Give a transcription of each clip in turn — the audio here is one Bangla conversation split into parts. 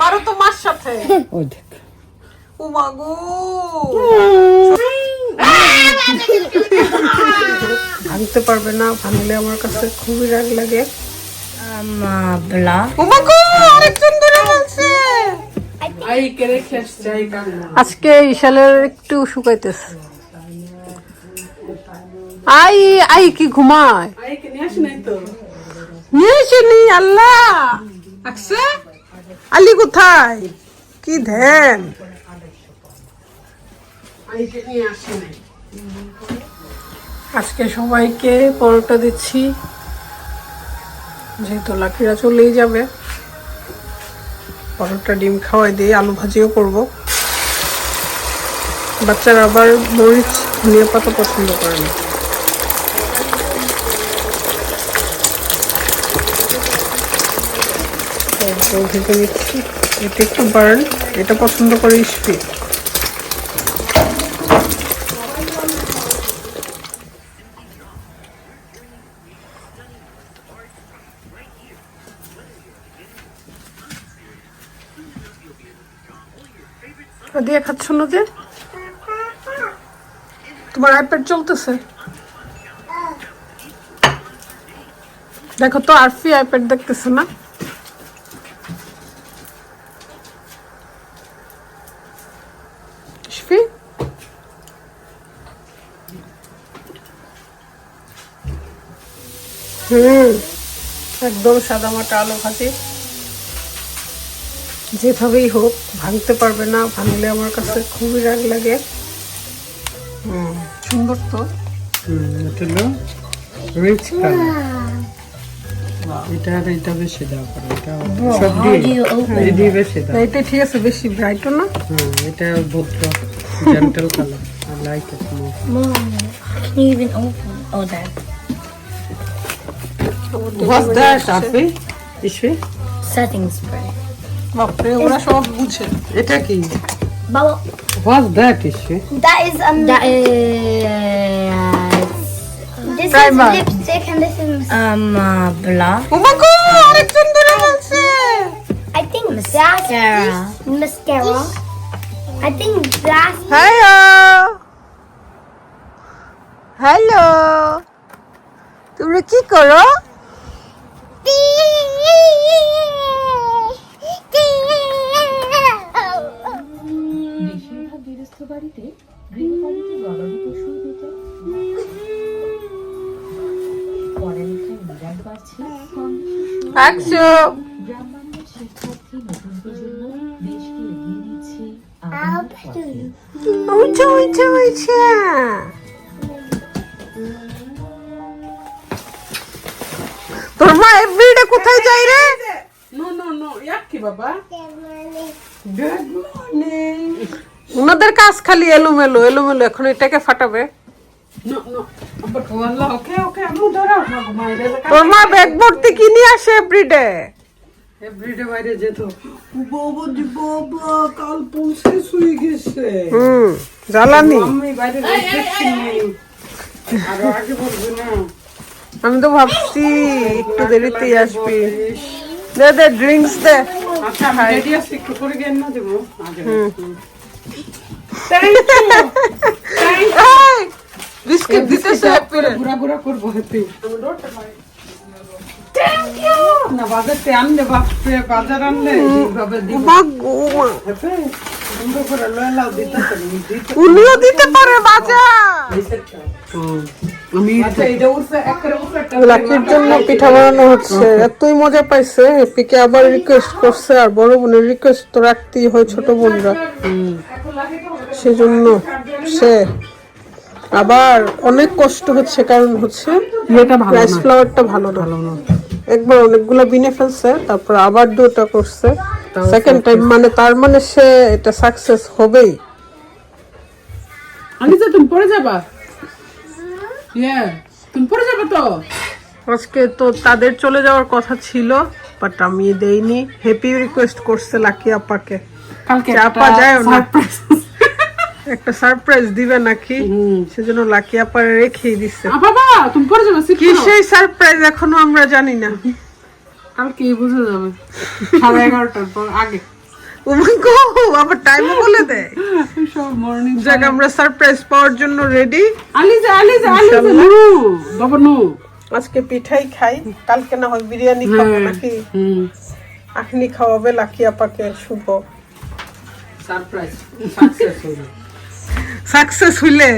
পারো তো মার সাথে। ওই দেখ। ও মাগো ভাঙতে পারবে না ভাঙলে আমার কাছে খুবই রাগ লাগে. ও আরেকজন ধরে আজকে ইশালের একটু শুকাইতেছে। আই আই কি ঘুমায়? নিয়ে আসেনি আল্লাহ। আসছে? আলি কোথায়? কি ধ্যান? নিয়ে আজকে সবাইকে পরোটা দিচ্ছি। যেহেতু লাকিরা চলেই যাবে, পরোটা ডিম খাওয়াই দিয়ে আলু ভাজিও করব। বাচ্চারা আবার মরিচ, ধনিয়া পাতা পছন্দ করে না। ভেজে নিচ্ছি এটা একটু বার্ন এটা পছন্দ করে ইস্পি দিয়ে খাচ্ছ না যে? তোমার আইপ্যাড চলতেছে? দেখো তো, আরফি আইপ্যাড দেখতেছে না ইশফি হুম একদম সাদা মাটা আলু ভাজি যেভাবেই হোক ভাঙতে পারবে না ভাঙলে আমার কাছে খুবই রাগ লাগে। হুম, সুন্দর তো। এটা হলো রিচ এটা আর এটা বেশি দাও করে এটা সব দিয়ে you open এই দিয়ে বেশি দাও এটা ঠিক আছে বেশি ব্রাইটও না। হুম এটা ভদ্র gentle colour I like it more Mom, can you even open? Oh, that. What's that আফি EC Setting spray. বাপরে ওরা সব বুঝে এটা কি Bubble. What's that EC That is um. That is this Primer. is lipstick and this is. um uh, blush. ও মা গো আরেকজন ধরে ফেলছে I think Mascara. that's mascara. I think that's. Hello hello তোমরা কি করো বেশিরভাগ গৃহস্থ বাড়িতে গৃহপালিত গবাদি পশুর বেতন পড়ালেখায় বিরাট বাড়ছে একশো। গ্রামবাংলার শিক্ষার্থী নতুন প্রজন্ম দেশকে এগিয়ে দিচ্ছে তোর মা এভরিডে কোথায় যাই রে? নো নো নো ইয়াক কি বাবা? গুড মর্নিং ওনাদের কাজ খালি এলোমেলো এলোমেলো এখন এটাকে ফাটাবে। তোর মা ব্যাগ ভর্তি কি নিয়ে আসে এভরিডে এভরিডে বাইরে যেত। বাবা দি বাবা কাল পৌঁছে শুয়ে গেছে। হুম জ্বালানি। আমি বাইরে দেখছি। আর আগে বলবি না। আমি তো ভাবছি একটু দেরিতেই আসবি। দে দে ড্রিঙ্কস দে। আচ্ছা বিস্কিট দিতেছে হ্যাপিরে ঘুরা ঘুরা করব হ্যাপি বাজার হ্যাপি উনিও দিতে পারে। বাজা আমি লাকির জন্য পিঠা বানানো হচ্ছে। এতই মজা পাইছে। হ্যাপিকে আবার রিকোয়েস্ট করছে আর বড় বোনের রিকোয়েস্ট তো রাখতেই হয় ছোট বোনরা। সেজন্য সে আবার অনেক কষ্ট হচ্ছে কারণ হচ্ছে রাইস ফ্লাওয়ারটা ভালো না। একবার অনেকগুলো বিনে ফেলছে তারপর আবার দুটা করছে। সেকেন্ড টাইম মানে তার মানে সে এটা সাকসেস হবেই। আনিসা তুমি পড়ে যাবা? ইয়ে তুমি পড়ে যাবে তো? আজকে তো তাদের চলে যাওয়ার কথা ছিল বাট আমি দেইনি। হ্যাপি রিকোয়েস্ট করছে লাকি আপাকে। কালকে একটা যায় না। একটা সারপ্রাইজ দিবে নাকি? সেজন্য লাকি আপারে রেখেই দিচ্ছে বাবা তুমি পড়ে যাবে কি সেই সারপ্রাইজ এখনও আমরা জানি না। কালকে বুঝে যাবে। সাড়ে এগারোটার পর আগে। ও আবার টাইমও বলে দেয়। মর্নিং যাক আমরা সারপ্রাইজ পাওয়ার জন্য রেডি আলিজা আলিজা আলিজা নু বাবা নু। আজকে পিঠাই খাই। কালকে না হয় বিরিয়ানি খাব নাকি? আখনি খাওয়াবে লাকি আপাকে শুভ। সারপ্রাইজ সাকসেস হইলে?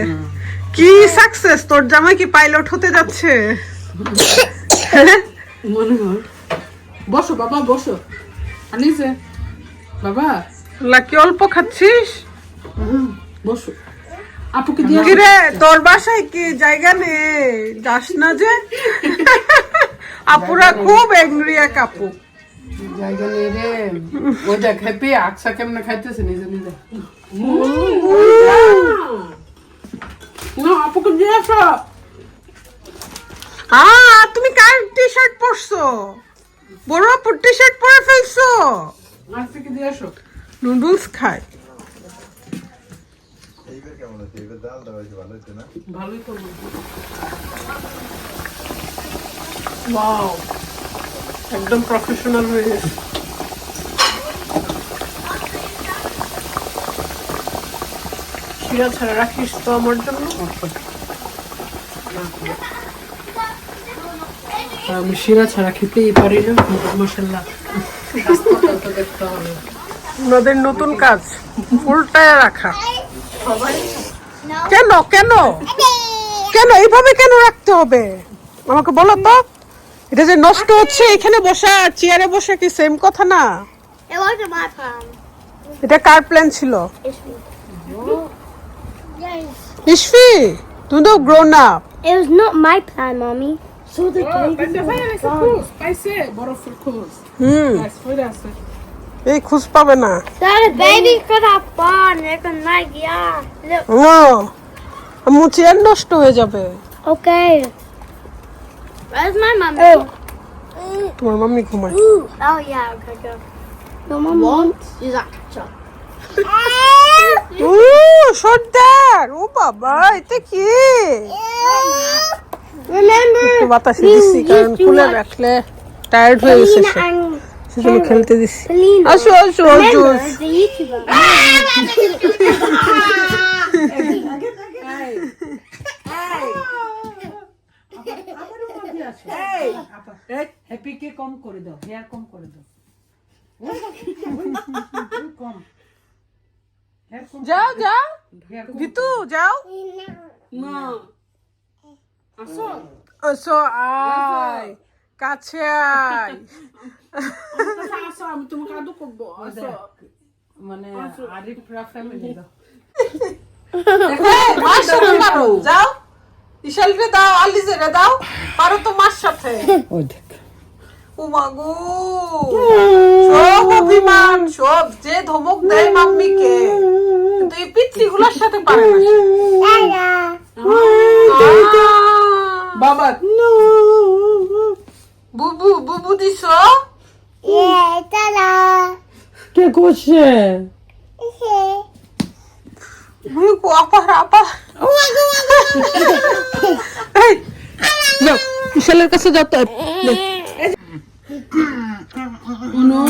কি সাকসেস তোর জামাই কি পাইলট হতে যাচ্ছে? মনে হয়। বসো বাবা বসো। আলিজা বাবা। লাকি অল্প খাচ্ছিস? বসো। আপুকে দিয়ে কিরে তোর বাসায় কি জায়গা নেই? যাস না যে। আপুরা খুব এংরি এক আপু। জায়গা নেই রে। ওই দেখ হ্যাপি আকসা কেমনে খাইতেছে নিজে নিজে। না আপুকে দিয়ে আসো। আ তুমি কার টি শার্ট পরছো? বড় আপুর টি শার্ট পরে ফেলছো? আকসাকে দিয়ে আসো? নুডলস খায়। ভালো হচ্ছে না? ভালোই তো ওয়াও একদম প্রফেশনাল হয়ে গেছে। শিরা ছাড়া রাখিস তো আমার জন্য? আমি শিরা ছাড়া খেতেই পারি না ওনাদের নতুন কাজ উল্টায় রাখা। কেন? কেন কেন? এইভাবে কেন? রাখতে হবে? আমাকে বলো তো। এটা যে নষ্ট হচ্ছে এখানে বসা আর চেয়ারে বসে কি সেম কথা না. এটা কার প্ল্যান ছিল. ইসফি। তুমি তো grown up It was not my plan, mommy. So the পাইছে এই খুঁজ পাবে না আমার চেয়ার নষ্ট হয়ে যাবে? Oh. তোমার মাম্মি ঘুমায় Oh সর্দার ও বাবা এটা কি বাতাসে দিচ্ছি কারণ খুলে রাখলে টায়ার্ড হয়ে গেছে সেজন্য খেলতে Selena. আসো আসো আসো? হ্যাপি কে কম করে দাও হেয়ার কম করে দাও কম যাও যাও ভিতু যাও না আসো আসো আয় কাছে আয়। আসো আমি তোমাকে আদু করব। আসো। মানে আরিফরা ফ্যামিলি দাও। যাও। দাও আলিজেরে দাও। পারো তো মার সাথে। ওই দেখ। ও সব অভিমান সব যে ধমক দেয় মাম্মিকে কিন্তু এই পিতৃগুলোর সাথে পারে না বাবা। বুবু বুবু দিছ? ta-da. কে করছে? বুবু আপা আপা যাও বিশালের কাছে যাও তো। অনু